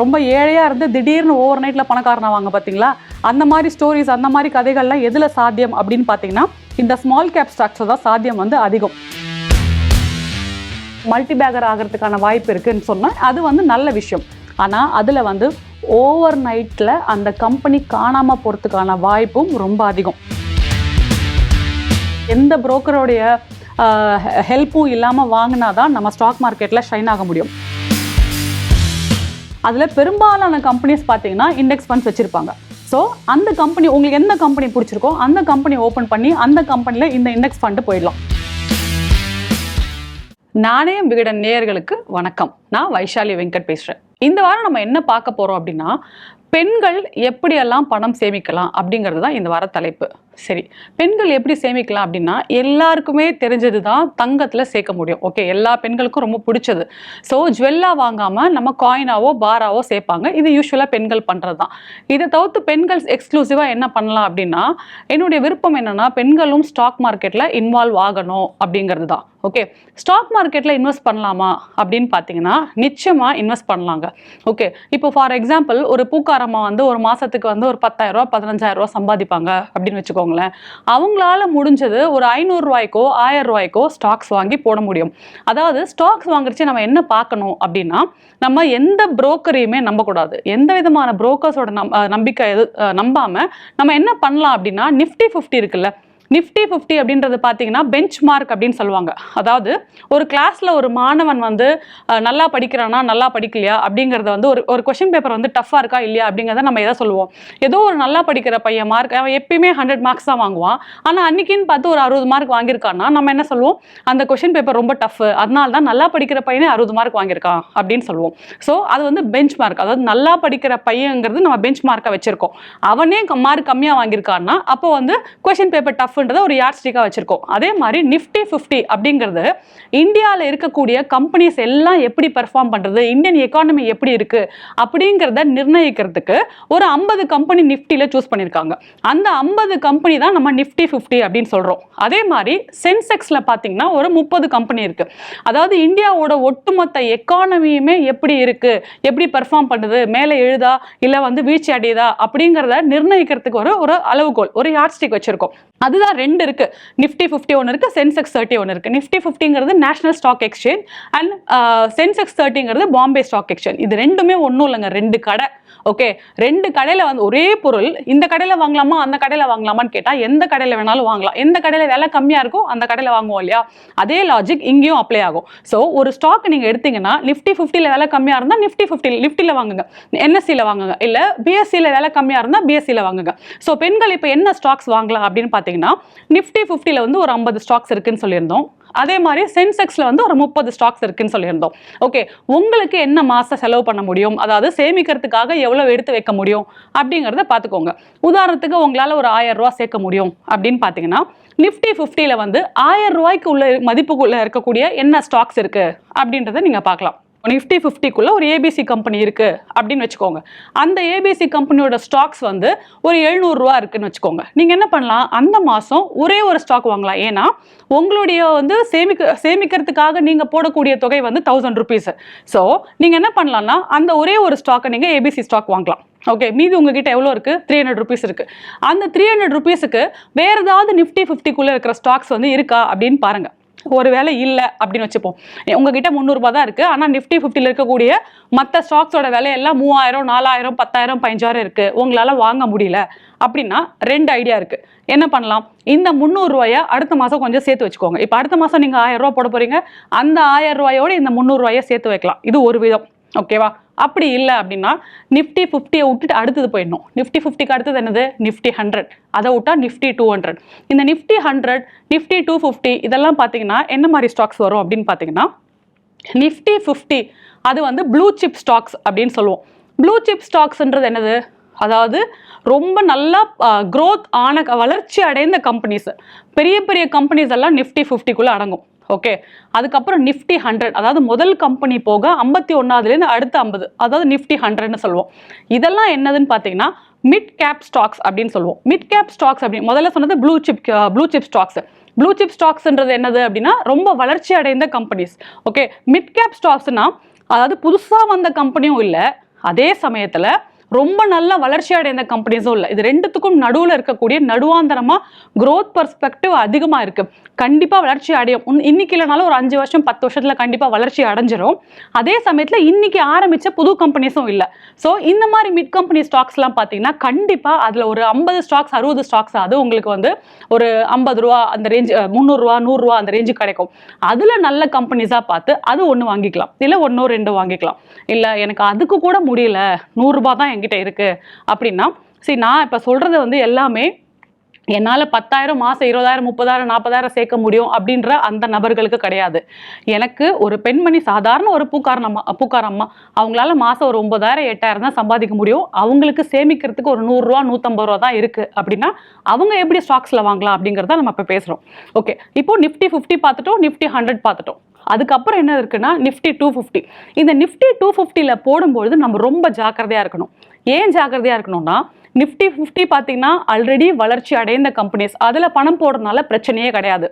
ரொம்ப ஏழையாக இருந்து திடீர்னு ஓவர் நைட்டில் பணக்காரனாவாங்க பார்த்தீங்களா அந்த மாதிரி ஸ்டோரிஸ் அந்த மாதிரி கதைகள்லாம் எதில் சாத்தியம் அப்படின்னு பார்த்தீங்கன்னா இந்த ஸ்மால் கேப் ஸ்டாக்ஸில் தான் சாத்தியம் வந்து அதிகம். மல்டி பேக்கர் ஆகிறதுக்கான வாய்ப்பு இருக்குன்னு சொன்னால் அது வந்து நல்ல விஷயம். ஆனால் அதில் வந்து ஓவர் நைட்டில் அந்த கம்பெனி காணாமல் போகிறதுக்கான வாய்ப்பும் ரொம்ப அதிகம். எந்த புரோக்கருடைய ஹெல்ப்பும் இல்லாமல் வாங்கினா தான் நம்ம ஸ்டாக் மார்க்கெட்டில் ஷைன் ஆக முடியும். அதில் பெரும்பாலான கம்பெனிஸ் பார்த்தீங்கன்னா இண்டெக்ஸ் ஃபண்ட்ஸ் வச்சுருப்பாங்க. ஸோ அந்த கம்பெனி உங்களுக்கு எந்த கம்பெனி பிடிச்சிருக்கோ அந்த கம்பெனி ஓப்பன் பண்ணி அந்த கம்பெனியில் இந்த இண்டெக்ஸ் ஃபண்டு போயிடலாம். நாணயம் விகடன் நேயர்களுக்கு வணக்கம். நான் வைஷாலி வெங்கட் பேசுகிறேன் இந்த வாரம் நம்ம என்ன பார்க்க போகிறோம் அப்படின்னா பெண்கள் எப்படியெல்லாம் பணம் சேமிக்கலாம் அப்படிங்கிறது தான் இந்த வார தலைப்பு. சரி. பெண்கள் எப்படி சேமிக்கலாம் அப்படின்னா எல்லாருக்குமே தெரிஞ்சது தான் தங்கத்தில் சேர்க்க முடியும். ஓகே எல்லா பெண்களுக்கும் ரொம்ப பிடிச்சது. ஸோ ஜுவல்லாக வாங்காமல் நம்ம காயினாவோ பாராவோ சேர்ப்பாங்க. இது யூஸ்வலாக பெண்கள் பண்ணுறது தான் இதை தவிர்த்து பெண்கள் எக்ஸ்க்ளூசிவாக என்ன பண்ணலாம் அப்படின்னா என்னுடைய விருப்பம் என்னென்னா பெண்களும் ஸ்டாக் மார்க்கெட்டில் இன்வால்வ் ஆகணும் அப்படிங்கிறது தான் ஓகே ஸ்டாக் மார்க்கெட்டில் இன்வெஸ்ட் பண்ணலாமா அப்படின்னு பார்த்தீங்கன்னா நிச்சயமாக இன்வெஸ்ட் பண்ணலாங்க. ஓகே இப்போ ஃபார் எக்ஸாம்பிள் ஒரு பூக்காரம்மா வந்து ஒரு மாதத்துக்கு வந்து ஒரு பத்தாயிரரூவா பதினஞ்சாயிரரூவா சம்பாதிப்பாங்க அப்படின்னு வச்சுக்கோங்களேன். அவங்களால முடிஞ்சது ஒரு ஐநூறுரூவாய்க்கோ ஆயிரம் ரூபாய்க்கோ ஸ்டாக்ஸ் வாங்கி போட முடியும். அதாவது ஸ்டாக்ஸ் வாங்குறச்சு நம்ம என்ன பார்க்கணும் அப்படின்னா நம்ம எந்த புரோக்கரையுமே நம்பக்கூடாது. எந்த விதமான புரோக்கர்ஸோட நம் நம்பிக்கை எது நம்பாமல் நம்பாம நம்ம என்ன பண்ணலாம் அப்படின்னா நிஃப்டி ஃபிஃப்டி இருக்குல்ல நிஃப்டி ஃபிஃப்டி அப்படின்றது பார்த்தீங்கன்னா பெஞ்ச் மார்க் அப்படின்னு சொல்லுவாங்க. அதாவது ஒரு கிளாஸில் ஒரு மாணவன் வந்து நல்லா படிக்கிறானா நல்லா படிக்கலையா அப்படிங்கிறத வந்து ஒரு ஒரு கொஷின் பேப்பர் வந்து டஃப்பாக இருக்கா இல்லையா அப்படிங்கிறத நம்ம எதை சொல்லுவோம்? ஏதோ ஒரு நல்லா படிக்கிற பையன் மார்க் அவன் எப்பயுமே ஹண்ட்ரட் மார்க்ஸ் தான் வாங்குவான். ஆனால் அன்னைக்குன்னு பார்த்து ஒரு அறுபது மார்க் வாங்கியிருக்கான்னா நம்ம என்ன சொல்லுவோம்? அந்த கொஷின் பேப்பர் ரொம்ப டஃப் அதனால தான் நல்லா படிக்கிற பையனே அறுபது மார்க் வாங்கியிருக்கான் அப்படின்னு சொல்லுவோம். ஸோ அது வந்து பெஞ்ச் மார்க் அதாவது நல்லா படிக்கிற பையங்கிறது நம்ம பெஞ்ச் மார்க்கை வச்சுருக்கோம். அவனே மார்க் கம்மியாக வாங்கியிருக்கான்னா அப்போ வந்து கொஷின் பேப்பர் டஃப்ன்றதை ஒரு யார் ஸ்டிக்காக வச்சிருக்கோம். அதே மாதிரி நிஃப்டி ஃபிஃப்டி அப்படிங்கிறது இந்தியாவில் இருக்கக்கூடிய கம்பெனிஸ் எல்லாம் எப்படி பெர்ஃபார்ம் பண்ணுறது இந்தியன் எக்கானமி எப்படி இருக்குது அப்படிங்கிறத நிர்ணயிக்கிறதுக்கு ஒரு ஐம்பது கம்பெனி நிஃப்டியில் சூஸ் பண்ணியிருக்காங்க அந்த ஐம்பது கம்பெனி தான் நம்ம நிஃப்டி ஃபிஃப்டி அப்படின்னு சொல்கிறோம் அதே மாதிரி சென்செக்ஸில் பார்த்தீங்கன்னா ஒரு முப்பது கம்பெனி இருக்குது அதாவது இந்தியாவோட ஒட்டுமொத்த எக்கானமியுமே எப்படி இருக்குது எப்படி பெர்ஃபார்ம் பண்ணுது மேலே எழுதா இல்லை வந்து வீழ்ச்சி அடையுதா அப்படிங்கிறத நிர்ணயிக்கிறதுக்கு ஒரு ஒரு அளவுகோல் ஒரு யார்ட்ஸ்டிக் வச்சுருக்கோம். அதுதான் ரெண்டு இருக்கு. நிஃப்டி ஃபிஃப்டி ஒன்று இருக்கு சென்செக்ஸ் தேர்ட்டி ஒன்று இருக்கு. Nifty ஃபிஃப்டிங்கிறது national stock exchange and Sensex தேர்ட்டிங்கிறது Bombay stock exchange இது ரெண்டுமே ஒன்றும் இல்லைங்க ரெண்டு கடை. ஓகே ரெண்டு கடையில் வந்து ஒரே பொருள் இந்த கடையில் வாங்கலாமா அந்த கடையில் வாங்கலாமான்னு கேட்டால் எந்த கடையில் வேணாலும் வாங்கலாம். எந்த கடையில் விலை கம்மியாக இருக்கோ அந்த கடையில் வாங்குவோம் இல்லையா? அதே லாஜிக் இங்கேயும் அப்ளை ஆகும். ஸோ ஒரு ஸ்டாக் நீங்கள் எடுத்தீங்கன்னா நிஃப்டி ஃபிஃப்டியில் விலை கம்மியாக இருந்தால் நிஃப்டி ஃபிஃப்டி நிஃப்டியில் வாங்குங்க. என்எஸ்சியில் வாங்குங்க. இல்லை பிஎஸ்சியில் விலை கம்மியாக இருந்தால் பிஎஸ்சியில் வாங்குங்க. ஸோ பெண்கள் இப்போ என்ன ஸ்டாக்ஸ் வாங்கலாம் அப்படின்னு பார்த்தீங்கன்னா நிஃப்டி ஃபிஃப்டியில் வந்து ஒரு ஐம்பது ஸ்டாக்ஸ் இருக்குன்னு சொல்லியிருந்தோம். அதே மாதிரி சென்செக்ஸில் வந்து ஒரு முப்பது ஸ்டாக்ஸ் இருக்குன்னு சொல்லியிருந்தோம். ஓகே உங்களுக்கு என்ன மாதம் செலவு பண்ண முடியும்? அதாவது சேமிக்கிறதுக்காக எவ்வளோ எடுத்து வைக்க முடியும்? அப்படிங்கிறத பார்த்துக்கோங்க. உதாரணத்துக்கு உங்களால் ஒரு ஆயிரம் ரூபா சேர்க்க முடியும் அப்படின்னு பார்த்தீங்கன்னா நிஃப்டி ஃபிஃப்டியில் வந்து ஆயிரம் ரூபாய்க்கு உள்ள மதிப்புக்குள்ளே இருக்கக்கூடிய என்ன ஸ்டாக்ஸ் இருக்குது அப்படின்றத நீங்கள் பார்க்கலாம். நிஃப்டி ஃபிஃப்டிக்குள்ளே ஒரு ஏபிசி கம்பெனி இருக்குது அப்படின்னு வச்சுக்கோங்க. அந்த ஏபிசி கம்பெனியோட ஸ்டாக்ஸ் வந்து ஒரு எழுநூறுரூவா இருக்குதுன்னு வச்சுக்கோங்க. நீங்கள் என்ன பண்ணலாம்? அந்த மாதம் ஒரே ஒரு ஸ்டாக் வாங்கலாம். ஏன்னா உங்களுடைய வந்து சேமிக்க சேமிக்கிறதுக்காக நீங்கள் போடக்கூடிய தொகை வந்து தௌசண்ட் ருபீஸ் ஸோ நீங்கள் என்ன பண்ணலாம்னா அந்த ஒரே ஒரு ஸ்டாக்கை நீங்கள் ஏபிசி ஸ்டாக் வாங்கலாம். ஓகே மீதி உங்ககிட்ட எவ்வளோ இருக்குது த்ரீ ஹண்ட்ரட் ருபீஸ் இருக்குது அந்த த்ரீ ஹண்ட்ரட் ருபீஸுக்கு வேறு ஏதாவது நிஃப்டி ஃபிஃப்டிக்குள்ளே இருக்கிற ஸ்டாக்ஸ் வந்து இருக்கா அப்படின்னு பாருங்கள் ஒருவேளை இல்லை அப்படின்னு வச்சுப்போம். உங்ககிட்ட முந்நூறுபா தான் இருக்குது ஆனால் நிஃப்டி ஃபிஃப்டியில் இருக்கக்கூடிய மற்ற ஸ்டாக்ஸோட விலையெல்லாம் மூவாயிரம் நாலாயிரம் பத்தாயிரம் பதினஞ்சாயிரம் இருக்குது உங்களால் வாங்க முடியல அப்படின்னா ரெண்டு ஐடியா இருக்குது என்ன பண்ணலாம்? இந்த முந்நூறுரூவாயை அடுத்த மாதம் கொஞ்சம் சேர்த்து வச்சுக்கோங்க. இப்போ அடுத்த மாதம் நீங்கள் ஆயிரம் ரூபா போட போகிறீங்க அந்த ஆயிரம் ரூபாயோடு இந்த முந்நூறுரூவாயை சேர்த்து வைக்கலாம். இது ஒரு விதம். ஓகேவா அப்படி இல்லை அப்படின்னா நிஃப்டி ஃபிஃப்டியை விட்டுட்டு அடுத்தது போயிடணும். நிஃப்டி ஃபிஃப்டிக்கு அடுத்தது என்னது? நிஃப்டி ஹண்ட்ரட் அதை விட்டா நிஃப்டி டூ ஹண்ட்ரட் இந்த Nifty hundred Nifty two fifty இதெல்லாம் பார்த்தீங்கன்னா என்ன மாதிரி ஸ்டாக்ஸ் வரும் அப்படின்னு பார்த்தீங்கன்னா நிஃப்டி ஃபிஃப்டி அது வந்து ப்ளூ சிப் ஸ்டாக்ஸ் அப்படின்னு சொல்லுவோம். ப்ளூ சிப் ஸ்டாக்ஸ்ன்றது என்னது? அதாவது ரொம்ப நல்லா க்ரோத் ஆன வளர்ச்சி அடைந்த கம்பெனிஸ் பெரிய பெரிய கம்பெனிஸ் எல்லாம் நிஃப்டி ஃபிஃப்டிக்குள்ளே அடங்கும். ஓகே அதுக்கப்புறம் நிஃப்டி ஹண்ட்ரட் அதாவது முதல் கம்பெனி போக ஐம்பத்தி ஒன்றாவதுலேருந்து அடுத்த ஐம்பது. அதாவது நிஃப்டி ஹண்ட்ரட்னு சொல்லுவோம். இதெல்லாம் என்னதுன்னு பார்த்தீங்கன்னா மிட் கேப் ஸ்டாக்ஸ் அப்படின்னு சொல்லுவோம். மிட் கேப் ஸ்டாக்ஸ் அப்படின்னு முதல்ல சொன்னது blue chip blue chip stocks blue chip ஸ்டாக்ஸ்ன்றது என்னது அப்படின்னா ரொம்ப வளர்ச்சி அடைந்த கம்பெனிஸ் ஓகே மிட் கேப் ஸ்டாக்ஸ்னா அதாவது புதுசாக வந்த கம்பெனியும் இல்லை அதே சமயத்தில் ரொம்ப நல்லா வளர்ச்சி அடைந்த கம்பெனிஸும் இல்லை. இது ரெண்டுத்துக்கும் நடுவில் இருக்கக்கூடிய நடுவாந்தரமாக க்ரோத் பர்ஸ்பெக்டிவ் அதிகமாக இருக்குது கண்டிப்பாக வளர்ச்சி அடையும். இன்னைக்கு இல்லைனாலும் ஒரு அஞ்சு வருஷம் பத்து வருஷத்தில் கண்டிப்பாக வளர்ச்சி அடைஞ்சிரும். அதே சமயத்தில் இன்னைக்கு ஆரம்பித்த புது கம்பெனிஸும் இல்லை. ஸோ இந்த மாதிரி மிட் கம்பெனி ஸ்டாக்ஸ்லாம் பார்த்தீங்கன்னா கண்டிப்பாக அதில் ஒரு ஐம்பது ஸ்டாக்ஸ் அறுபது ஸ்டாக்ஸ் அது உங்களுக்கு வந்து ஒரு ஐம்பது ரூபா அந்த ரேஞ்ச் முந்நூறுரூவா நூறுரூவா அந்த ரேஞ்சு கிடைக்கும். அதில் நல்ல கம்பெனிஸாக பார்த்து அது ஒன்று வாங்கிக்கலாம். இல்லை ஒன்றோ ரெண்டு வாங்கிக்கலாம். இல்லை எனக்கு அதுக்கு கூட முடியல. நூறுரூபா தான் என்கிட்ட இருக்கு. அப்படின்னா சரி நான் இப்போ சொல்கிறது வந்து எல்லாமே என்னால் பத்தாயிரம் மாதம் இருபதாயிரம் முப்பதாயிரம் நாற்பதாயிரம் சேர்க்க முடியும் அப்படின்ற அந்த நபர்களுக்கு கிடையாது. எனக்கு ஒரு பெண்மணி சாதாரண ஒரு பூக்காரன் அம்மா அம்மா அவங்களால மாதம் ஒரு ஒன்பதாயிரம் எட்டாயிரம் தான் சம்பாதிக்க முடியும். அவங்களுக்கு சேமிக்கிறதுக்கு ஒரு நூறுரூவா நூற்றம்பது ரூபா தான் இருக்குது அப்படின்னா அவங்க எப்படி ஸ்டாக்ஸில் வாங்கலாம் அப்படிங்கிறத நம்ம இப்போ பேசுகிறோம் ஓகே இப்போ நிஃப்டி ஃபிஃப்டி பார்த்துட்டோம் நிஃப்டி ஹண்ட்ரட் பார்த்துட்டோம். அதுக்கப்புறம் என்ன இருக்குன்னா நிஃப்டி டூ ஃபிஃப்டி. இந்த நிஃப்டி டூ ஃபிஃப்டியில் போடும்பொழுது நம்ம ரொம்ப ஜாக்கிரதையாக இருக்கணும். ஏன் ஜாக்கிரதையாக இருக்கணும்னா நிஃப்டி ஃபிஃப்டி பார்த்தீங்கன்னா ஆல்ரெடி வளர்ச்சி அடைந்த கம்பெனிஸ் அதில் பணம் போடுறதுனால பிரச்சனையே கிடையாது.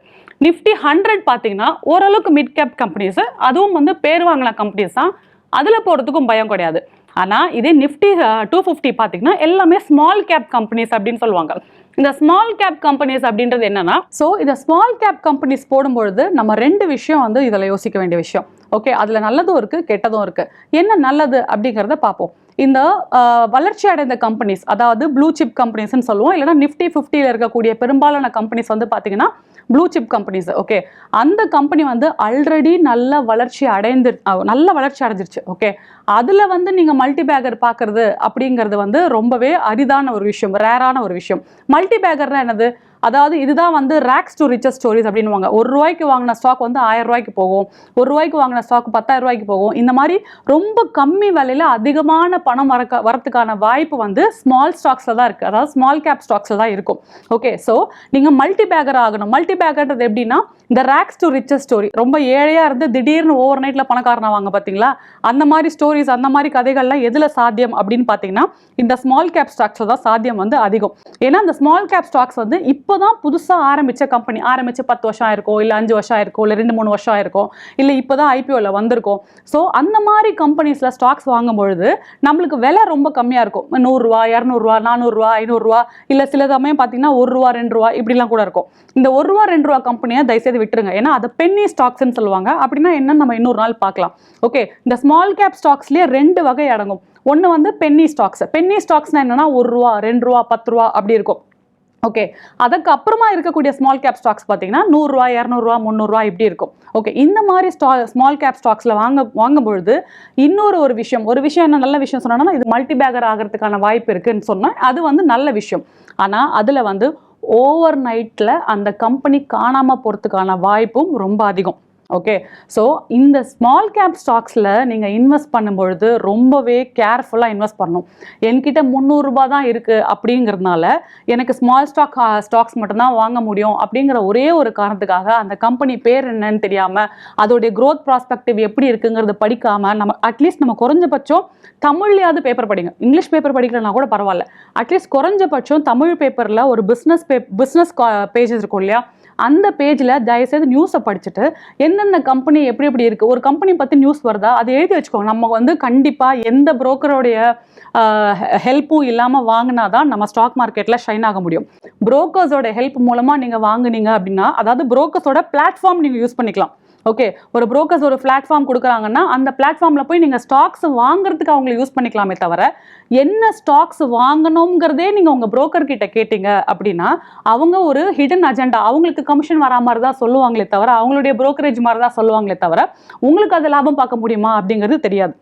நிஃப்டி ஹண்ட்ரட் பார்த்தீங்கன்னா ஓரளவுக்கு மிட் கேப் கம்பெனிஸ் அதுவும் வந்து பேர் வாங்கின கம்பெனிஸ் தான். அதில் போகிறதுக்கும் பயம் கிடையாது. ஆனால் இதே நிஃப்டி டூ ஃபிஃப்டி பார்த்தீங்கன்னா எல்லாமே ஸ்மால் கேப் கம்பெனிஸ் அப்படின்னு சொல்லுவாங்க. இந்த ஸ்மால் கேப் கம்பெனிஸ் அப்படின்றது என்னன்னா ஸோ இந்த ஸ்மால் கேப் கம்பெனிஸ் போடும்பொழுது நம்ம ரெண்டு விஷயம் வந்து இதில் யோசிக்க வேண்டிய விஷயம். ஓகே அதில் நல்லதும் இருக்குது கெட்டதும் இருக்குது என்ன நல்லது அப்படிங்கிறத பார்ப்போம். இந்த வளர்ச்சி அடைந்த கம்பெனிஸ் அதாவது ப்ளூ சிப் கம்பெனிஸ்னு சொல்லுவோம். இல்லைனா நிஃப்டி ஃபிஃப்டியில் இருக்கக்கூடிய பெரும்பாலான கம்பெனிஸ் வந்து பார்த்தீங்கன்னா ப்ளூ சிப் கம்பெனிஸ் ஓகே அந்த கம்பெனி வந்து ஆல்ரெடி நல்ல வளர்ச்சி அடைந்து நல்ல வளர்ச்சி அடைஞ்சிருச்சு ஓகே அதில் வந்து நீங்கள் மல்டி பேக்கர் பார்க்குறது அப்படிங்கிறது வந்து ரொம்பவே அரிதான ஒரு விஷயம் ரேரான ஒரு விஷயம். மல்டி பேக்கர்னா என்னது? அதாவது இதுதான் வந்து ரேக்ஸ் டு ரிச்சஸ் ஸ்டோரிஸ் அப்படின்னுவாங்க. ஒரு ரூபாய்க்கு வாங்கின ஸ்டாக் வந்து ஆயிரம் ரூபாய்க்கு போகும். ஒரு ரூபாய்க்கு வாங்கின ஸ்டாக் பத்தாயிரம் ரூபாய்க்கு போகும். இந்த மாதிரி ரொம்ப கம்மி விலையில அதிகமான பணம் வரக்க வரத்துக்கான வாய்ப்பு வந்து ஸ்மால் ஸ்டாக்ஸில் தான் இருக்குது அதாவது ஸ்மால் கேப் ஸ்டாக்ஸில் தான் இருக்கும். ஓகே ஸோ நீங்கள் மல்டி பேக்கர் ஆகணும். மல்டி பேக்கர்ன்றது எப்படின்னா இந்த ரேக்ஸ் டு ரிச்சஸ் ஸ்டோரி ரொம்ப ஏழையாக இருந்து திடீர்னு ஓவர் நைட்டில் பணக்காரனாவாங்க பார்த்தீங்களா அந்த மாதிரி ஸ்டோரிஸ் அந்த மாதிரி கதைகள்லாம் எதில் சாத்தியம் அப்படின்னு பார்த்தீங்கன்னா இந்த ஸ்மால் கேப் ஸ்டாக்ஸில் தான் சாத்தியம் வந்து அதிகம். ஏன்னா இந்த ஸ்மால் கேப் ஸ்டாக்ஸ் வந்து இப்போ இப்போ தான் புதுசாக ஆரம்பித்த கம்பெனி ஆரம்பித்து பத்து வருஷம் ஆயிருக்கோ இல்லை அஞ்சு வருஷம் ஆயிருக்கோ இல்லை ரெண்டு மூணு வருஷம் ஆயிருக்கோ இல்லை இப்போ தான் ஐபிஓவில் வந்திருக்கோம் ஸோ அந்த மாதிரி கம்பெனிஸில் ஸ்டாக்ஸ் வாங்கும் பொழுது நம்மளுக்கு விலை ரொம்ப கம்மியாக இருக்கும். நூறுரூவா இரநூறுவா நானூறுரூவா ஐநூறுரூவா இல்லை சில சமயம் பார்த்தீங்கன்னா ஒரு ரூபா ரெண்டு ரூபா இப்படிலாம் கூட இருக்கும். இந்த ஒரு ரூபா ரெண்டு ரூபா கம்பெனியை தயவுசெய்து விட்டுருங்க. ஏன்னா அதை பென்னி ஸ்டாக்ஸ்ன்னு சொல்லுவாங்க. அப்படின்னா என்னன்னு நம்ம இன்னொரு நாள் பார்க்கலாம். ஓகே இந்த ஸ்மால் கேப் ஸ்டாக்ஸ்லேயே ரெண்டு வகை அடங்கும். ஒன்று வந்து பென்னி ஸ்டாக்ஸ் பென்னி ஸ்டாக்ஸ்னால் என்னென்னா ஒரு ரூபா ரெண்டு ரூபா பத்து ரூபா அப்படி இருக்கும். ஓகே அதுக்கு அப்புறமா இருக்கக்கூடிய ஸ்மால் கேப் ஸ்டாக்ஸ் பார்த்தீங்கன்னா நூறுரூவா இரநூறுவா முந்நூறுரூவா இப்படி இருக்கும். ஓகே இந்த மாதிரி ஸ்டா ஸ்மால் கேப் ஸ்டாக்ஸில் வாங்க வாங்கும்பொழுது இன்னொரு ஒரு விஷயம் ஒரு விஷயம் என்ன நல்ல விஷயம் சொன்னோன்னா இது மல்டி பேக்கர் ஆகிறதுக்கான வாய்ப்பு இருக்குன்னு சொன்னால் அது வந்து நல்ல விஷயம். ஆனால் அதில் வந்து ஓவர் நைட்டில் அந்த கம்பெனி காணாமல் போகிறதுக்கான வாய்ப்பும் ரொம்ப அதிகம். ஓகே ஸோ இந்த ஸ்மால் கேப் ஸ்டாக்ஸில் நீங்கள் இன்வெஸ்ட் பண்ணும்பொழுது ரொம்பவே கேர்ஃபுல்லாக இன்வெஸ்ட் பண்ணணும். என்கிட்ட முந்நூறுரூபா தான் இருக்குது அப்படிங்கிறதுனால எனக்கு ஸ்மால் ஸ்டாக் ஸ்டாக்ஸ் மட்டும்தான் வாங்க முடியும் அப்படிங்கிற ஒரே ஒரு காரணத்துக்காக அந்த கம்பெனி பேர் என்னன்னு தெரியாமல் அதோடைய க்ரோத் ப்ராஸ்பெக்டிவ் எப்படி இருக்குங்கிறது படிக்காமல் நம்ம அட்லீஸ்ட் நம்ம குறைஞ்சபட்சம் தமிழ்லையாவது பேப்பர் படிங்க. இங்கிலீஷ் பேப்பர் படிக்கலன்னா கூட பரவாயில்ல. அட்லீஸ்ட் குறைஞ்சபட்சம் தமிழ் பேப்பரில் ஒரு பிஸ்னஸ் பே பிஸ்னஸ் பேஜஸ் இருக்கும் இல்லையா? அந்த பேஜில் தயவுசெய்து நியூஸை படிச்சுட்டு எந்தெந்த கம்பெனி எப்படி எப்படி இருக்குது ஒரு கம்பெனி பற்றி நியூஸ் வருதா அதை எழுதி வச்சுக்கோங்க. நம்ம வந்து கண்டிப்பாக எந்த புரோக்கருடைய ஹெல்ப்பும் இல்லாமல் வாங்கினா தான் நம்ம ஸ்டாக் மார்க்கெட்டில் ஷைன் ஆக முடியும். புரோக்கர்ஸோட ஹெல்ப் மூலமாக நீங்கள் வாங்குனீங்க அப்படின்னா அதாவது புரோக்கர்ஸோட பிளாட்ஃபார்ம் நீங்கள் யூஸ் பண்ணிக்கலாம். ஓகே ஒரு புரோக்கர்ஸ் ஒரு பிளாட்ஃபார்ம் கொடுக்குறாங்கன்னா அந்த பிளாட்ஃபார்மில் போய் நீங்கள் ஸ்டாக்ஸ் வாங்குறதுக்கு அவங்களை யூஸ் பண்ணிக்கலாமே தவிர என்ன ஸ்டாக்ஸ் வாங்கணுங்கிறதே நீங்கள் உங்கள் புரோக்கர் கிட்ட கேட்டீங்க அப்படின்னா அவங்க ஒரு ஹிடன் அஜெண்டா அவங்களுக்கு கமிஷன் வரா மாதிரி தான் சொல்லுவாங்களே தவிர அவங்களுடைய புரோக்கரேஜ் மாதிரி தான் சொல்லுவாங்களே தவிர உங்களுக்கு அது லாபம் பார்க்க முடியுமா அப்படிங்கிறது தெரியாது.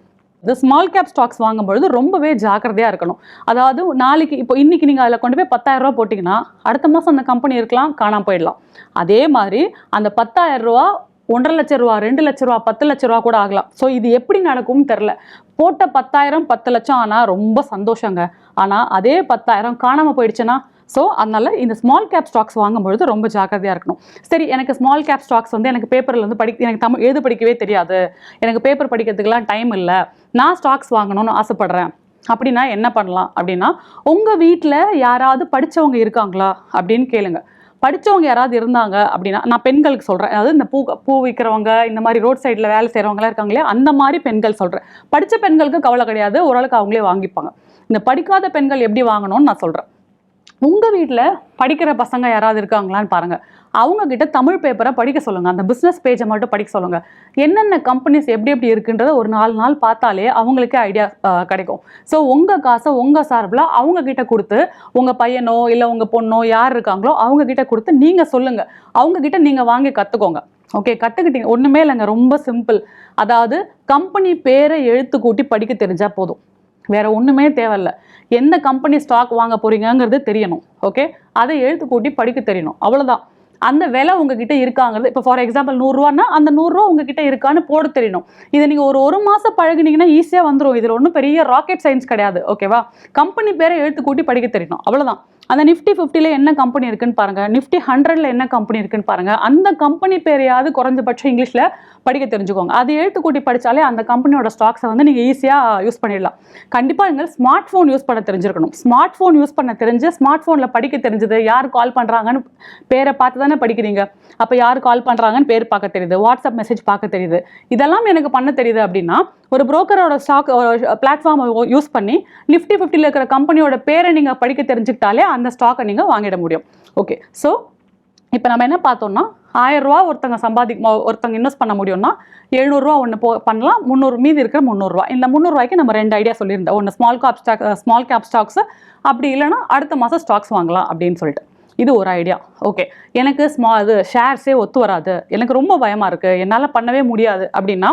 இந்த ஸ்மால் கேப் ஸ்டாக்ஸ் வாங்கும்பொழுது ரொம்பவே ஜாக்கிரதையாக இருக்கணும். அதாவது நாளைக்கு இப்போ இன்றைக்கி நீங்கள் அதில் கொண்டு போய் 10000 போட்டிங்கன்னா அடுத்த மாதம் அந்த கம்பெனி இருக்கலாம் காணாம போயிடலாம். அதே மாதிரி அந்த 10000 ரூபா ஒன்றரை லட்ச ரூபா ரெண்டு லட்ச ரூபா பத்து லட்ச ரூபா கூட ஆகலாம். ஸோ இது எப்படி நடக்கும்னு தெரில போட்ட பத்தாயிரம் பத்து லட்சம் ஆனால் ரொம்ப சந்தோஷங்க. ஆனால் அதே பத்தாயிரம் காணாமல் போயிடுச்சுன்னா ஸோ அதனால் இந்த ஸ்மால் கேப் ஸ்டாக்ஸ் வாங்கும்பொழுது ரொம்ப ஜாக்கிரதையாக இருக்கணும். சரி எனக்கு ஸ்மால் கேப் ஸ்டாக்ஸ் வந்து எனக்கு பேப்பரில் வந்து படி எனக்கு தமிழ் எழுது படிக்கவே தெரியாது. எனக்கு பேப்பர் படிக்கிறதுக்கெலாம் டைம் இல்லை. நான் ஸ்டாக்ஸ் வாங்கணும்னு ஆசைப்பட்றேன். அப்படின்னா என்ன பண்ணலாம்? அப்படின்னா உங்கள் வீட்டில் யாராவது படித்தவங்க இருக்காங்களா? அப்படின்னு கேளுங்கள் படித்தவங்க யாராவது இருந்தாங்க அப்படின்னா நான் பெண்களுக்கு சொல்கிறேன் அதாவது இந்த பூ பூ விற்கிறவங்க இந்த மாதிரி ரோட் சைடில் வேலை செய்கிறவங்களாம் இருக்காங்களே அந்த மாதிரி பெண்கள் சொல்கிறேன் படித்த பெண்களுக்கு கவலை கிடையாது. ஓரளவுக்கு அவங்களே வாங்கிப்பாங்க. இந்த படிக்காத பெண்கள் எப்படி வாங்கணும்னு நான் சொல்கிறேன் உங்கள் வீட்டில் படிக்கிற பசங்க யாராவது இருக்காங்களான்னு பாருங்கள் அவங்கக்கிட்ட தமிழ் பேப்பரை படிக்க சொல்லுங்கள் அந்த பிஸ்னஸ் பேஜை மட்டும் படிக்க சொல்லுங்கள் என்னென்ன கம்பெனிஸ் எப்படி எப்படி இருக்குன்றத ஒரு நாலு நாள் பார்த்தாலே அவங்களுக்கே ஐடியா கிடைக்கும். ஸோ உங்கள் காசை உங்கள் சார்பில் அவங்கக்கிட்ட கொடுத்து உங்கள் பையனோ இல்லை உங்கள் பொண்ணோ யார் இருக்காங்களோ அவங்கக்கிட்ட கொடுத்து நீங்கள் சொல்லுங்கள் அவங்க நீங்கள் வாங்கி கற்றுக்கோங்க ஓகே கற்றுக்கிட்டீங்க ஒன்றுமே இல்லைங்க. ரொம்ப சிம்பிள் அதாவது கம்பெனி பேரை எழுத்து கூட்டி படிக்க தெரிஞ்சால் போதும். வேறு ஒன்றுமே தேவையில்ல. எந்த கம்பெனி ஸ்டாக் வாங்க போகிறீங்கங்கிறது தெரியணும். ஓகே அதை எழுத்து கூட்டி படிக்க தெரியணும். அவ்வளோதான் அந்த விலை உங்ககிட்ட இருக்காங்கிறது இப்போ ஃபார் எக்ஸாம்பிள் நூறுரூவான்னா அந்த நூறுரூவா உங்ககிட்ட இருக்கான்னு போட தெரியணும். இதை நீங்கள் ஒரு ஒரு மாதம் பழகுனீங்கன்னா ஈஸியாக வந்துடும் இதில் ஒன்றும் பெரிய ராக்கெட் சயின்ஸ் கிடையாது ஓகேவா கம்பெனி பேரை எழுத்து கூட்டி படிக்க தெரியணும். அவ்வளவுதான். அந்த நிஃப்டி ஃபிஃப்டியில் என்ன கம்பெனி இருக்குன்னு பாருங்க. நிஃப்டி ஹண்ட்ரடில் என்ன கம்பெனி இருக்குன்னு பாருங்க. அந்த கம்பெனி பேரையாவது குறைஞ்சபட்சம் இங்கிலீஷில் படிக்க தெரிஞ்சுக்கோங்க. அது எழுத்து கூட்டி படித்தாலே அந்த கம்பெனியோட ஸ்டாக்ஸை வந்து நீங்கள் ஈஸியாக யூஸ் பண்ணிடலாம். கண்டிப்பாக நீங்கள் ஸ்மார்ட் ஃபோன் யூஸ் பண்ண தெரிஞ்சிருக்கணும். ஸ்மார்ட் ஃபோன் யூஸ் பண்ண தெரிஞ்சு ஸ்மார்ட் ஃபோனில் படிக்க தெரிஞ்சது யார் கால் பண்ணுறாங்கன்னு பேரை பார்த்து தானே படிக்கிறீங்க? அப்போ யார் கால் பண்ணுறாங்கன்னு பேர் பார்க்க தெரியுது. வாட்ஸ்அப் மெசேஜ் பார்க்க தெரியுது. இதெல்லாம் எனக்கு பண்ண தெரியுது அப்படின்னா ஒரு புரோக்கரோட ஸ்டாக் பிளாட்ஃபார்மை யூஸ் பண்ணி நிஃப்டி ஃபிஃப்டியில் இருக்கிற கம்பெனியோட பேரை நீங்கள் படிக்க தெரிஞ்சுக்கிட்டாலே அந்த ஸ்டாக்கை நீங்கள் வாங்கிட முடியும். ஓகே ஸோ இப்போ நம்ம என்ன பார்த்தோம்னா ஆயிரரூவா ஒருத்தங்க சம்பாதி ஒருத்தங்க இன்வெஸ்ட் பண்ண முடியும்னா எழுநூறுவா ஒன்று போ பண்ணலாம். முந்நூறு மீதி இருக்கிற முந்நூறுரூவா இந்த முந்நூறுரூவாய்க்கு நம்ம ரெண்டு ஐடியா சொல்லியிருந்தோம். ஒன்று small cap stock small cap stocks அப்படி இல்லைன்னா அடுத்த மாதம் ஸ்டாக்ஸ் வாங்கலாம் அப்படின்னு சொல்லிட்டு. இது ஒரு ஐடியா ஓகே எனக்கு ஸ்மா இது ஷேர்ஸே ஒத்து வராது. எனக்கு ரொம்ப பயமாக இருக்குது என்னால் பண்ணவே முடியாது. அப்படின்னா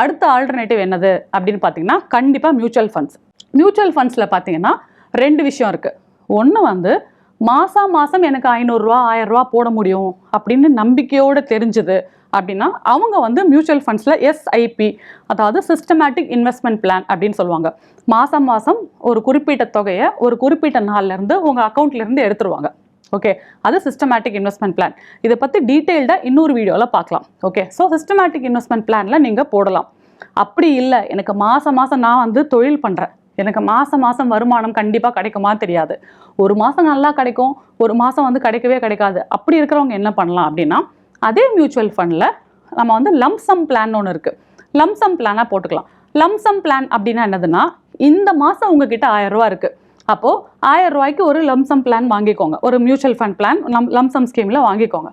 அடுத்த ஆல்டர்னேட்டிவ் என்னது அப்படின்னு பார்த்தீங்கன்னா கண்டிப்பாக மியூச்சுவல் ஃபண்ட்ஸ் மியூச்சுவல் ஃபண்ட்ஸில் பார்த்தீங்கன்னா ரெண்டு விஷயம் இருக்குது ஒன்று வந்து மாதம் மாதம் எனக்கு ஐநூறுரூவா ஆயிரரூவா போட முடியும் அப்படின்னு நம்பிக்கையோடு தெரிஞ்சுது அப்படின்னா அவங்க வந்து மியூச்சுவல் ஃபண்ட்ஸில் எஸ்ஐபி அதாவது சிஸ்டமேட்டிக் இன்வெஸ்ட்மெண்ட் பிளான் அப்படின்னு சொல்லுவாங்க. மாதம் மாதம் ஒரு குறிப்பிட்ட தொகையை ஒரு குறிப்பிட்ட நாள்லேருந்து உங்கள் அக்கௌண்ட்லேருந்து எடுத்துருவாங்க. ஓகே அது சிஸ்டமேட்டிக் இன்வெஸ்ட்மெண்ட் பிளான் இதை பற்றி டீட்டெயில்டாக இன்னொரு வீடியோவில் பார்க்கலாம். ஓகே ஸோ சிஸ்டமேட்டிக் இன்வெஸ்ட்மெண்ட் பிளானில் நீங்கள் போடலாம். அப்படி இல்லை எனக்கு மாதம் மாதம் நான் வந்து தொழில் பண்ணுறேன் எனக்கு மாதம் மாதம் வருமானம் கண்டிப்பாக கிடைக்குமா தெரியாது. ஒரு மாதம் நல்லா கிடைக்கும் ஒரு மாதம் வந்து கிடைக்கவே கிடைக்காது. அப்படி இருக்கிறவங்க என்ன பண்ணலாம் அப்படின்னா அதே மியூச்சுவல் ஃபண்டில் நம்ம வந்து லம்சம் பிளான் ஒன்று இருக்குது லம்சம் பிளானாக போட்டுக்கலாம். லம்சம் பிளான் அப்படின்னா என்னதுன்னா இந்த மாதம் உங்ககிட்ட ஆயிரம் ரூபா இருக்குது அப்போது ஆயிரம் ரூபாய்க்கு ஒரு லம்சம் பிளான் வாங்கிக்கோங்க. ஒரு mutual fund plan lump lump sum ஸ்கீமில் வாங்கிக்கோங்க.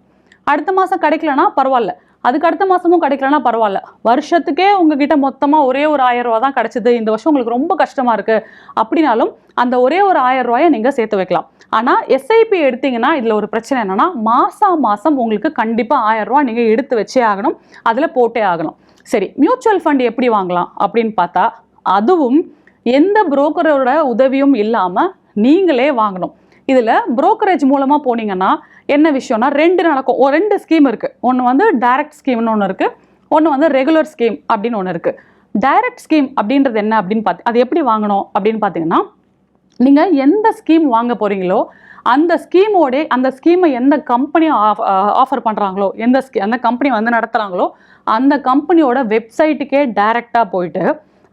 அடுத்த மாதம் கிடைக்கலனா பரவாயில்ல. அதுக்கு அடுத்த மாதமும் கிடைக்கலனா பரவாயில்ல. வருஷத்துக்கே உங்ககிட்ட மொத்தமாக ஒரே ஒரு ஆயிரம் ரூபா தான் கிடச்சிது. இந்த வருஷம் உங்களுக்கு ரொம்ப கஷ்டமாக இருக்குது அப்படின்னாலும் அந்த ஒரே ஒரு ஆயிரம் ரூபாயை நீங்கள் சேர்த்து வைக்கலாம். ஆனால் எஸ்ஐபி எடுத்தீங்கன்னா இதில் ஒரு பிரச்சனை என்னென்னா மாதம் மாதம் உங்களுக்கு கண்டிப்பாக ஆயிரம் ரூபா நீங்கள் எடுத்து வச்சே ஆகணும். அதில் போட்டே ஆகணும். சரி மியூச்சுவல் ஃபண்ட் எப்படி வாங்கலாம் அப்படின்னு பார்த்தா அதுவும் எந்த புரோக்கரோட உதவியும் இல்லாமல் நீங்களே வாங்கணும். இதில் புரோக்கரேஜ் மூலமாக போனீங்கன்னா என்ன விஷயம்னா ரெண்டு நடக்கும். ஒரு ரெண்டு ஸ்கீம் இருக்குது ஒன்று வந்து டைரக்ட் ஸ்கீம்னு ஒன்று இருக்குது ஒன்று வந்து ரெகுலர் ஸ்கீம் அப்படின்னு ஒன்று இருக்குது டைரக்ட் ஸ்கீம் அப்படின்றது என்ன அப்படின்னு பார்த்து அது எப்படி வாங்கணும் அப்படின்னு பார்த்தீங்கன்னா நீங்கள் எந்த ஸ்கீம் வாங்க போகிறீங்களோ அந்த ஸ்கீமோட அந்த ஸ்கீமை எந்த கம்பெனி ஆஃபர் பண்ணுறாங்களோ எந்த ஸ்கீ அந்த கம்பெனி வந்து நடத்துகிறாங்களோ அந்த கம்பெனியோட வெப்சைட்டுக்கே டைரெக்டாக போயிட்டு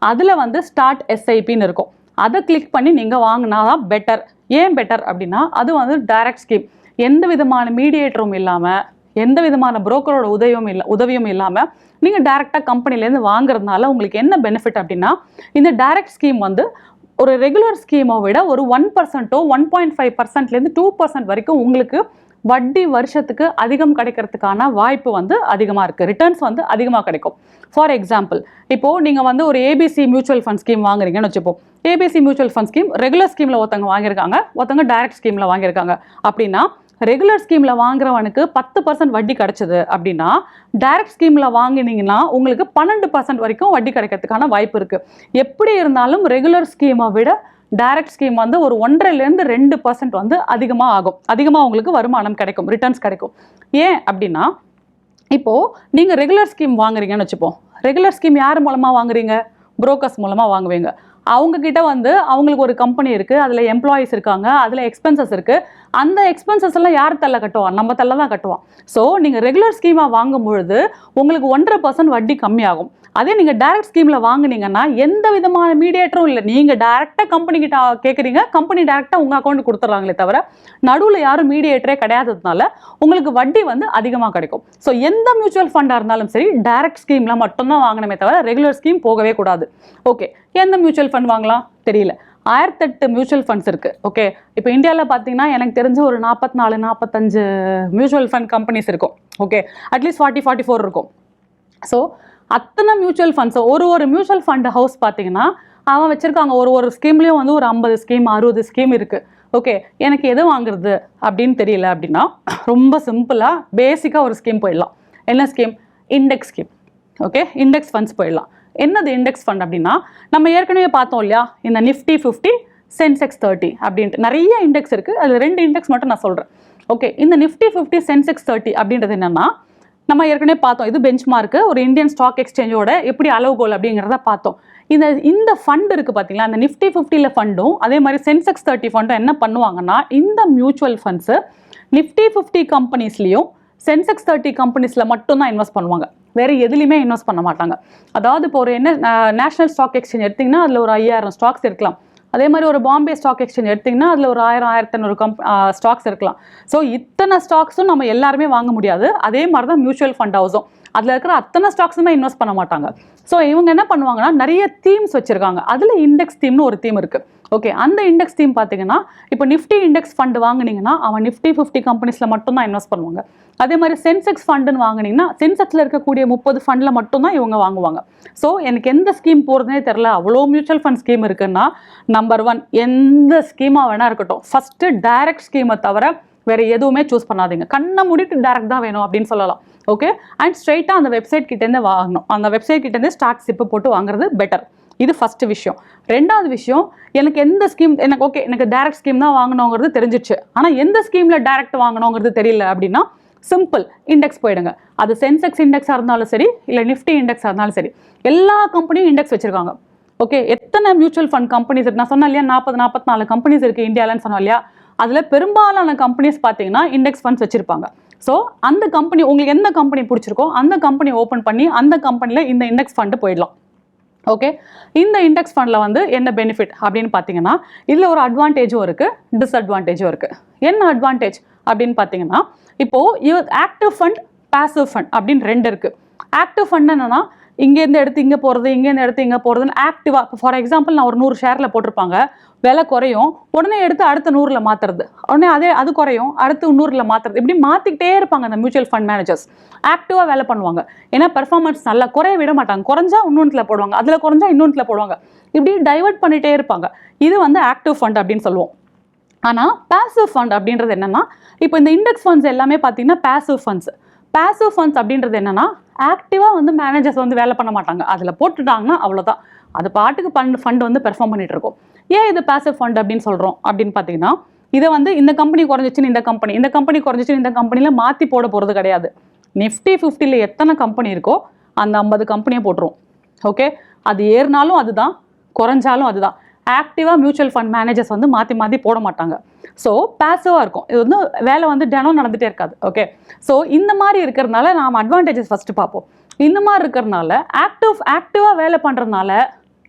அதில் வந்து ஸ்டார்ட் எஸ்ஐபின்னு இருக்கும். அதை கிளிக் பண்ணி நீங்கள் வாங்கினா தான் பெட்டர் ஏன் பெட்டர் அப்படின்னா அது வந்து டைரக்ட் ஸ்கீம் எந்த விதமான மீடியேட்டரும் இல்லாமல் எந்த விதமான புரோக்கரோட உதவியும் இல்லை உதவியும் இல்லாமல் நீங்கள் டேரெக்டாக கம்பெனிலேருந்து வாங்குறதுனால உங்களுக்கு என்ன பெனிஃபிட் அப்படின்னா இந்த டைரக்ட் ஸ்கீம் வந்து ஒரு ரெகுலர் ஸ்கீமை விட ஒரு ஒன் பர்சன்ட்டோ ஒன் பாயிண்ட் ஃபைவ் பர்சன்ட்லேருந்து டூ பர்சன்ட் வரைக்கும் உங்களுக்கு வட்டி வருஷத்துக்கு அதிகம் கிடைக்கிறதுக்கான வாய்ப்பு வந்து அதிகமாக இருக்குது ரிட்டர்ன்ஸ் வந்து அதிகமாக கிடைக்கும். ஃபார் எக்ஸாம்பிள் இப்போது நீங்கள் வந்து ஒரு ஏபிசி மியூச்சுவல் ஃபண்ட் ஸ்கீம் வாங்குறீங்கன்னு வச்சுப்போம். ABC mutual fund scheme regular ஸ்கீமில் ஒருத்தவங்க வாங்கியிருக்காங்க ஒருத்தவங்க டைரக்ட் ஸ்கீமில் வாங்கியிருக்காங்க. அப்படின்னா ரெகுலர் ஸ்கீமில் வாங்குறவனுக்கு பத்து பர்சன்ட் வட்டி கிடச்சிது அப்படின்னா டைரக்ட் ஸ்கீமில் வாங்கினீங்கன்னா உங்களுக்கு பன்னெண்டு பர்சன்ட் வரைக்கும் வட்டி கிடைக்கிறதுக்கான வாய்ப்பு இருக்குது எப்படி இருந்தாலும் ரெகுலர் ஸ்கீமை விட டைரக்ட் ஸ்கீம் வந்து ஒரு ஒன்றரைலேருந்து ரெண்டு பர்சன்ட் வந்து அதிகமாக ஆகும். அதிகமாக உங்களுக்கு வருமானம் கிடைக்கும் ரிட்டர்ன்ஸ் கிடைக்கும். ஏன் அப்படின்னா இப்போது நீங்கள் ரெகுலர் ஸ்கீம் வாங்குறீங்கன்னு வச்சுப்போம். ரெகுலர் ஸ்கீம் யார் மூலமாக வாங்குறீங்க? புரோக்கர்ஸ் மூலமாக வாங்குவீங்க. அவங்கக்கிட்ட வந்து அவங்களுக்கு ஒரு கம்பெனி இருக்குது அதில் எம்ப்ளாயீஸ் இருக்காங்க அதில் எக்ஸ்பென்சஸ் இருக்குது அந்த எக்ஸ்பென்சஸ் எல்லாம் யார் தள்ள கட்டுவான்? நம்ம தள்ள தான் கட்டுவான். ஸோ நீங்கள் ரெகுலர் ஸ்கீமாக வாங்கும் பொழுது உங்களுக்கு ஒன்றரை பர்சன்ட் வட்டி கம்மியாகும். அதே நீங்கள் டைரக்ட் ஸ்கீமில் வாங்குனீங்கன்னா எந்த விதமான மீடியேட்டரும் இல்லை. நீங்கள் டேரெக்டாக கம்பெனி கிட்ட கேட்குறீங்க கம்பெனி டேரெக்டாக உங்கள் அக்கௌண்ட் கொடுத்துட்றாங்களே தவிர நடுவில் யாரும் மீடியேட்டரே கிடையாததுனால உங்களுக்கு வட்டி வந்து அதிகமாக கிடைக்கும். ஸோ எந்த மியூச்சுவல் ஃபண்டாக இருந்தாலும் சரி டைரக்ட் ஸ்கீமில் மட்டும்தான் வாங்கணுமே தவிர ரெகுலர் ஸ்கீம் போகவே கூடாது. ஓகே எந்த மியூச்சுவல் ஃபண்ட் வாங்கலாம்? தெரியல. ஆயிரத்தெட்டு மியூச்சுவல் ஃபண்ட்ஸ் இருக்குது ஓகே இப்போ இந்தியாவில் பார்த்தீங்கன்னா எனக்கு தெரிஞ்ச ஒரு நாற்பத்தி நாலு நாற்பத்தஞ்சு மியூச்சுவல் ஃபண்ட் கம்பெனிஸ் இருக்கும். Okay at least forty forty four இருக்கும். ஸோ அத்தனை மியூச்சுவல் ஃபண்ட்ஸ் ஒரு ஒரு மியூச்சுவல் ஃபண்ட் ஹவுஸ் பார்த்தீங்கன்னா அவன் வச்சுருக்காங்க. ஒரு ஒரு ஸ்கீம்லேயும் வந்து ஒரு ஐம்பது ஸ்கீம் அறுபது ஸ்கீம் இருக்குது ஓகே எனக்கு எது வாங்குறது அப்படின்னு தெரியல அப்படின்னா ரொம்ப சிம்பிளாக பேசிக்காக ஒரு ஸ்கீம் போயிடலாம். என்ன scheme index scheme okay index funds போயிடலாம். என்னது இண்டெக்ஸ் ஃபண்ட் அப்படின்னா நம்ம ஏற்கனவே பார்த்தோம் இல்லையா இந்த நிஃப்டி ஃபிஃப்டி சென்செக்ஸ் தேர்ட்டி அப்படின்ட்டு. நிறைய இண்டெக்ஸ் இருக்குது அதில் ரெண்டு இண்டெக்ஸ் மட்டும் நான் சொல்கிறேன் ஓகே இந்த நிஃப்டி ஃபிஃப்டி சென்செக்ஸ் தேர்ட்டி அப்படின்றது என்னென்னா நம்ம ஏற்கனவே பார்த்தோம். இது பெஞ்ச் மார்க்கு ஒரு இந்தியன் ஸ்டாக் எக்ஸ்சேஞ்சோட எப்படி அளவுகோல் அப்படிங்கிறத பார்த்தோம். இந்த இந்த ஃபண்ட் இருக்குது பார்த்தீங்களா அந்த நிஃப்டி ஃபிஃப்டியில் ஃபண்டும் அதே மாதிரி சென்செக்ஸ் தேர்ட்டி ஃபண்டும் என்ன பண்ணுவாங்கன்னா இந்த மியூச்சுவல் ஃபண்ட்ஸு நிஃப்டி ஃபிஃப்டி கம்பெனிஸ்லேயும் சென்செக்ஸ் தேர்ட்டி கம்பெனிஸில் மட்டும்தான் இன்வெஸ்ட் பண்ணுவாங்க. வேறு எதுலையுமே இன்வெஸ்ட் பண்ண மாட்டாங்க. அதாவது இப்போ ஒரு என்ன நேஷனல் ஸ்டாக் எக்ஸ்சேஞ்ச் எடுத்திங்கன்னா அதில் ஒரு ஐயாயிரம் ஸ்டாக்ஸ் இருக்கலாம். அதே மாதிரி ஒரு பாம்பே ஸ்டாக் எக்ஸ்சேஞ்ச் எடுத்திங்கன்னா அதில் ஒரு ஆயிரம் ஆயிரத்தி ஐநூறு கம்ப் ஸ்டாக்ஸ் இருக்கலாம். ஸோ இத்தனை ஸ்டாக்ஸும் நம்ம எல்லாருமே வாங்க முடியாது. அதே மாதிரி தான் மியூச்சுவல் ஃபண்ட் ஹவுஸும் அதில் இருக்கிற அத்தனை ஸ்டாக்ஸுமே இன்வெஸ்ட் பண்ண மாட்டாங்க. ஸோ இவங்க என்ன பண்ணுவாங்கன்னா நிறைய தீம்ஸ் வச்சுருக்காங்க. அதில் இண்டெக்ஸ் தீம்னு ஒரு தீம் இருக்குது ஓகே அந்த இண்டெக்ஸ் தீம் பார்த்தீங்கன்னா இப்போ நிஃப்டி இண்டெக்ஸ் ஃபண்ட் வாங்குனீங்கன்னா அவன் நிஃப்டி ஃபிஃப்டி கம்பெனிஸில் மட்டும்தான் இன்வெஸ்ட் பண்ணுவாங்க. அதே மாதிரி சென்செக்ஸ் ஃபண்டுன்னு வாங்குனீங்கன்னா சென்செக்ஸில் இருக்கக்கூடிய முப்பது ஃபண்டில் மட்டும்தான் இவங்க வாங்குவாங்க. ஸோ எனக்கு எந்த ஸ்கீம் போகிறதுனே தெரில அவ்வளோ மியூச்சுவல் ஃபண்ட் ஸ்கீம் இருக்குன்னா நம்பர் ஒன் எந்த ஸ்கீமாக வேணா இருக்கட்டும். ஃபஸ்ட்டு டைரக்ட் ஸ்கீமை தவிர வேறு எதுவுமே சூஸ் பண்ணாதீங்க. கண்ணை மூடிட்டு டேரக்ட் தான் வேணும் அப்படின்னு சொல்லலாம். ஓகே அண்ட் ஸ்ட்ரைட்டாக அந்த வெப்சைட் கிட்டேருந்து வாங்கணும். அந்த வெப்சைட் கிட்டேருந்து ஸ்டாக் சிப்பு போட்டு வாங்குறது பெட்டர் இது ஃபஸ்ட்டு விஷயம். ரெண்டாவது விஷயம் எனக்கு எந்த ஸ்கீம் எனக்கு ஓகே எனக்கு டேரக்ட் ஸ்கீம் தான் வாங்கணுங்கிறது தெரிஞ்சிச்சு. ஆனால் எந்த ஸ்கீமில் டேரக்ட் வாங்கணுங்கிறது தெரியல அப்படின்னா சிம்பிள் இண்டெக்ஸ் போயிடுங்க. அது சென்செக்ஸ் இண்டெக்ஸாக இருந்தாலும் சரி இல்லை நிஃப்டி இண்டெக்ஸாக இருந்தாலும் சரி எல்லா கம்பெனியும் இண்டெக்ஸ் வச்சுருக்காங்க. ஓகே எத்தனை மியூச்சுவல் ஃபண்ட் கம்பெனிஸ் இருக்கு? நான் சொன்னேன் இல்லையா நாற்பது நாற்பத்தி நாலு கம்பெனிஸ் இருக்குது இந்தியாவிலன்னு சொன்னோம் இல்லையா? அதில் பெரும்பாலான கம்பெனிஸ் பார்த்தீங்கன்னா இண்டெக்ஸ் ஃபண்ட்ஸ் வச்சுருப்பாங்க. ஸோ அந்த கம்பெனி உங்களுக்கு எந்த கம்பெனி பிடிச்சிருக்கோ அந்த கம்பெனி ஓப்பன் பண்ணி அந்த கம்பெனியில் இந்த இண்டெக்ஸ் ஃபண்டு போயிடலாம். ஓகே இந்த இண்டெக்ஸ் ஃபண்டில் வந்து என்ன பெனிஃபிட் அப்படின்னு பார்த்தீங்கன்னா இதில் ஒரு அட்வான்டேஜும் இருக்குது டிஸ்அட்வான்டேஜும் இருக்குது என்ன அட்வான்டேஜ் அப்படின்னு பார்த்தீங்கன்னா இப்போது இது ஆக்டிவ் ஃபண்ட் பாசிவ் ஃபண்ட் அப்படின்னு ரெண்டு இருக்குது ஆக்டிவ் ஃபண்ட் என்னென்னா இங்கேருந்து எடுத்து இங்கே போகிறது இங்கேருந்து எடுத்து இங்கே போகிறதுன்னு ஆக்டிவாக இப்போ ஃபார் எக்ஸாம்பிள் நான் ஒரு நூறு ஷேரில் போட்டிருப்பாங்க. விலை குறையும் உடனே எடுத்து அடுத்த நூறில் மாற்றுறது உடனே அதே அது குறையும் அடுத்து நூறில் மாற்றுறது இப்படி மாற்றிக்கிட்டே இருப்பாங்க அந்த மியூச்சுவல் ஃபண்ட் மேனேஜர்ஸ் ஆக்டிவாக வேலை பண்ணுவாங்க. ஏன்னா பெர்ஃபார்மன்ஸ் நல்லா குறைய விட மாட்டாங்க. குறைஞ்சா இன்னொன்றில் போடுவாங்க. அதில் குறைஞ்சா இன்னொன்றில் போடுவாங்க. இப்படி டைவர்ட் பண்ணிகிட்டே இருப்பாங்க. இது வந்து ஆக்டிவ் ஃபண்ட் அப்படின்னு சொல்லுவோம். ஆனால் பேசிவ் ஃபண்ட் அப்படின்றது என்னென்னா இப்போ இந்த இண்டெக்ஸ் ஃபண்ட்ஸ் எல்லாமே பார்த்தீங்கன்னா பேசிவ் ஃபண்ட்ஸ் பாசிவ் ஃபண்ட்ஸ் அப்படின்றது என்னென்னா ஆக்டிவாக வந்து மேனேஜர்ஸ் வந்து வேலை பண்ண மாட்டாங்க. அதில் போட்டுட்டாங்கன்னா அவ்வளோதான் அது பாட்டுக்கு ஃபண்ட் ஃபண்ட் வந்து பெர்ஃபார்ம் பண்ணிட்டு இருக்கும். ஏன் இது பாசிவ் ஃபண்ட் அப்படின்னு சொல்கிறோம் அப்படின்னு பார்த்தீங்கன்னா இதை வந்து இந்த கம்பெனி குறைஞ்சிச்சுன்னு இந்த கம்பெனி இந்த கம்பெனி குறைஞ்சிச்சுன்னு இந்த கம்பெனியில் மாற்றி போட போகிறது கிடையாது. நிஃப்டி ஃபிஃப்டியில் எத்தனை கம்பெனி இருக்கோ அந்த ஐம்பது கம்பெனியை போட்டுருவோம் ஓகே அது ஏறினாலும் அதுதான் குறைஞ்சாலும் அதுதான். ஆக்டிவாக மியூச்சுவல் ஃபண்ட் மேனேஜர்ஸ் வந்து மாற்றி மாற்றி போட மாட்டாங்க. ஸோ பேசிவாக இருக்கும். இது வந்து வேலை வந்து தினம் நடந்துகிட்டே இருக்காது. ஓகே ஸோ இந்த மாதிரி இருக்கிறதுனால நாம் அட்வான்டேஜஸ் ஃபஸ்ட்டு பார்ப்போம். இந்த மாதிரி இருக்கிறதுனால ஆக்டிவ் ஆக்டிவாக வேலை பண்ணுறதுனால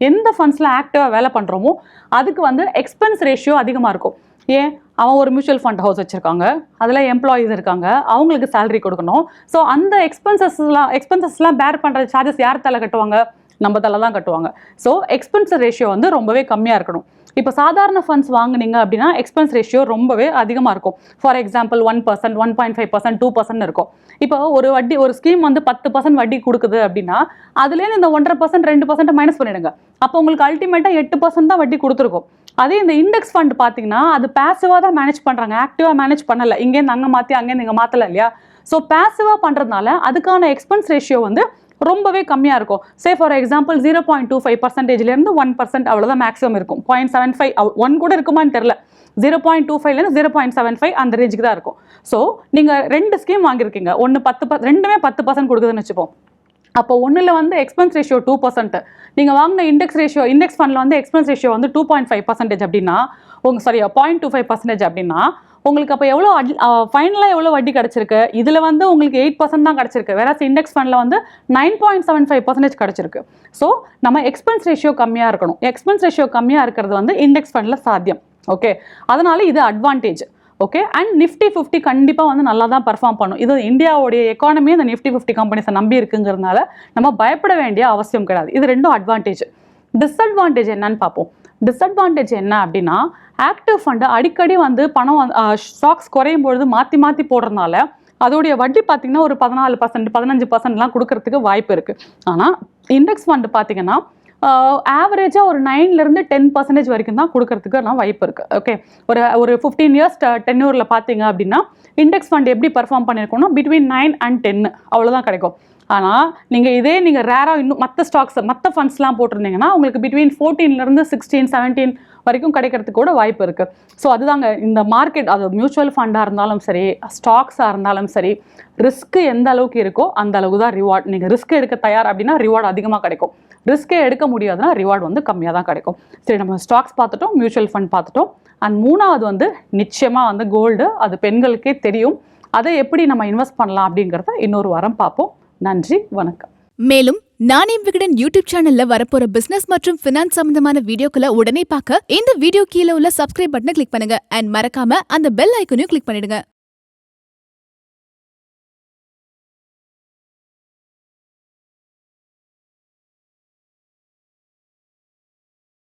எந்த ஃபண்ட்ஸில் ஆக்டிவாக வேலை பண்ணுறோமோ அதுக்கு வந்து எக்ஸ்பென்ஸ் ரேஷியோ அதிகமாக இருக்கும். ஏன்? அவன் ஒரு மியூச்சுவல் ஃபண்ட் ஹவுஸ் வச்சுருக்காங்க. அதில் எம்ப்ளாயீஸ் இருக்காங்க. அவங்களுக்கு சேலரி கொடுக்கணும். ஸோ அந்த எக்ஸ்பென்சஸ்லாம் எக்ஸ்பென்சஸ்லாம் பேர் பண்ணுற சார்ஜஸ் யார் தலை கட்டுவாங்க? நம்ம தலை தான் கட்டுவாங்க. ஸோ எக்ஸ்பென்ஸ் ரேஷியோ வந்து ரொம்பவே கம்மியாக இருக்கணும். இப்போ சாதாரண ஃபண்ட்ஸ் வாங்குனீங்க அப்படின்னா எக்ஸ்பென்ஸ் ரேஷியோ ரொம்பவே அதிகமாக இருக்கும். For example one percent one point five percent two percent இருக்கும். இப்போ ஒரு வட்டி ஒரு ஸ்கீம் வந்து பத்து பர்சன்ட் வட்டி கொடுக்குது அப்படின்னா அதுலேருந்து இந்த ஒன்றரை பர்சன்ட் ரெண்டு பர்சன்ட் மைனஸ் பண்ணிடுங்க. அப்போ உங்களுக்கு அல்டிமேட்டாக எட்டு பர்சன்ட் தான் வட்டி கொடுத்துருக்கும். அதே இந்த இண்டெக்ஸ் ஃபண்ட் பார்த்தீங்கன்னா அது பேசிவாக தான் மேனேஜ் பண்ணுறாங்க ஆக்டிவாக மேனேஜ் பண்ணலை. இங்கேருந்து அங்கே மாற்றி அங்கேருந்து இங்கே மாற்றலை இல்லையா? ஸோ பேசிவாக பண்ணுறதுனால அதுக்கான எக்ஸ்பென்ஸ் ரேஷியோ வந்து ரொம்பவே கம்மியாக இருக்கும். Say for example zero point two five பர்சன்டேஜ்லேருந்து one percent அவ்வளோதான் மேக்ஸிமம் இருக்கும். பாயிண்ட் செவன் ஃபைவ் ஒன் கூட இருக்குமான்னு தெரில ஜீரோ பாயிண்ட் டூ ஃபைவ்லேருந்து ஜீரோ பாயிண்ட் செவன் ஃபைவ் அந்த ரேஞ்சுக்கு தான் இருக்கும். ஸோ நீங்கள் ரெண்டு ஸ்கீம் வாங்கியிருக்கீங்க. ஒன்று பத்து ப ரெண்டுமே பத்து பர்சன்ட் கொடுக்குதுன்னு வச்சுப்போம். அப்போ ஒன்றில் வந்து எக்ஸ்பென்ஸ் ரேஷியோ டூ பர்சன்ட் நீங்கள் வாங்கின இண்டெக்ஸ் ரேஷியோ இண்டெக்ஸ் ஃபண்டில் வந்து எக்ஸ்பென்ஸ் ரேஷியோ வந்து டூ பாயிண்ட் ஃபைவ் பர்சன்டேஜ் அப்படின்னா உங்கள் sorry point two five percentage அப்படின்னா உங்களுக்கு அப்போ எவ்வளோ ஃபைனலாக எவ்வளோ வட்டி கிடச்சிருக்கு? இதில் வந்து உங்களுக்கு எயிட் பர்சன்ட் தான் கிடச்சிருக்கு. வேற இண்டெக்ஸ் ஃபண்டில் வந்து nine point seven five percentage கிடச்சிருக்கு. ஸோ நம்ம எக்ஸ்பென்ஸ் ரேஷியோ கம்மியாக இருக்கணும். எக்ஸ்பென்ஸ் ரேஷியோ கம்மியாக இருக்கிறது வந்து இண்டெக்ஸ் ஃபண்டில் சாத்தியம். ஓகே அதனால இது advantage okay and Nifty fifty கண்டிப்பாக வந்து நல்லா தான் பர்ஃபார்ம் பண்ணும். இது இந்தியாவுடைய எக்கானமி இந்த நிஃப்டி ஃபிஃப்டி கம்பெனிஸை நம்பி இருக்குங்கிறதுனால நம்ம பயப்பட வேண்டிய அவசியம் கிடையாது. இது ரெண்டும் அட்வான்டேஜ் டிஸ்அட்வான்டேஜ் என்னன்னு பார்ப்போம். டிஸ்அட்வான்டேஜ் என்ன அப்படின்னா ஆக்டிவ் ஃபண்டு அடிக்கடி வந்து பணம் ஸ்டாக்ஸ் குறையும் பொழுது மாற்றி மாற்றி போடுறதுனால அதோடைய வட்டி பார்த்தீங்கன்னா ஒரு பதினாலு பர்சன்ட் பதினஞ்சு பர்சன்ட்லாம் கொடுக்கறதுக்கு வாய்ப்பு இருக்குது ஆனால் இண்டெக்ஸ் ஃபண்டு பார்த்தீங்கன்னா ஆவரேஜாக ஒரு நைன்லேருந்து டென் பர்சன்டேஜ் வரைக்கும் தான் கொடுக்கறதுக்கு எல்லாம் வாய்ப்பு இருக்குது ஓகே ஒரு ஒரு ஃபிஃப்டீன் இயர்ஸ் டென்யூரில் பார்த்தீங்க அப்படின்னா இண்டெக்ஸ் ஃபண்ட் எப்படி பர்ஃபார்ம் பண்ணியிருக்கோம்னா பிட்வீன் நைன் அண்ட் டென் அவ்வளோதான் கிடைக்கும். ஆனால் நீங்கள் இதே நீங்கள் ரேராக இன்னும் மற்ற ஸ்டாக்ஸ் மற்ற ஃபண்ட்ஸ்லாம் போட்டிருந்தீங்கன்னா உங்களுக்கு பிட்வீன் ஃபோர்டீன்லேருந்து சிக்ஸ்டீன் செவன்டீன் வரைக்கும் கிடைக்கிறதுக்கு கூட வாய்ப்பு இருக்குது ஸோ அதுதாங்க இந்த மார்க்கெட் அது மியூச்சுவல் ஃபண்டாக இருந்தாலும் சரி ஸ்டாக்ஸாக இருந்தாலும் சரி ரிஸ்க்கு எந்த அளவுக்கு இருக்கோ அந்த அளவுக்கு தான் ரிவார்ட் நீங்கள் ரிஸ்க் எடுக்க தயார் அப்படின்னா ரிவார்டு அதிகமாக கிடைக்கும். ரிஸ்க்கே எடுக்க முடியாதுன்னா ரிவார்டு வந்து கம்மியாக தான் கிடைக்கும். சரி நம்ம ஸ்டாக்ஸ் பார்த்துட்டோம் மியூச்சுவல் ஃபண்ட் பார்த்துட்டோம். அண்ட் மூணாவது வந்து நிச்சயமாக வந்து கோல்டு அது பெண்களுக்கே தெரியும். அதை எப்படி நம்ம இன்வெஸ்ட் பண்ணலாம் அப்படிங்கிறத இன்னொரு வாரம் பார்ப்போம். நன்றி வணக்கம். மேலும் நானே விகடன் யூடியூப் சேனல்ல வரப்போற பிசினஸ் மற்றும் பினான்ஸ் சம்பந்தமான வீடியோக்களை உடனே பார்க்க இந்த வீடியோ கீழே உள்ள சப்ஸ்கிரைப் பட்டனை கிளிக் பண்ணுங்க. அண்ட் மறக்காம அந்த பெல் ஐக்கனையும் கிளிக் பண்ணிடுங்க.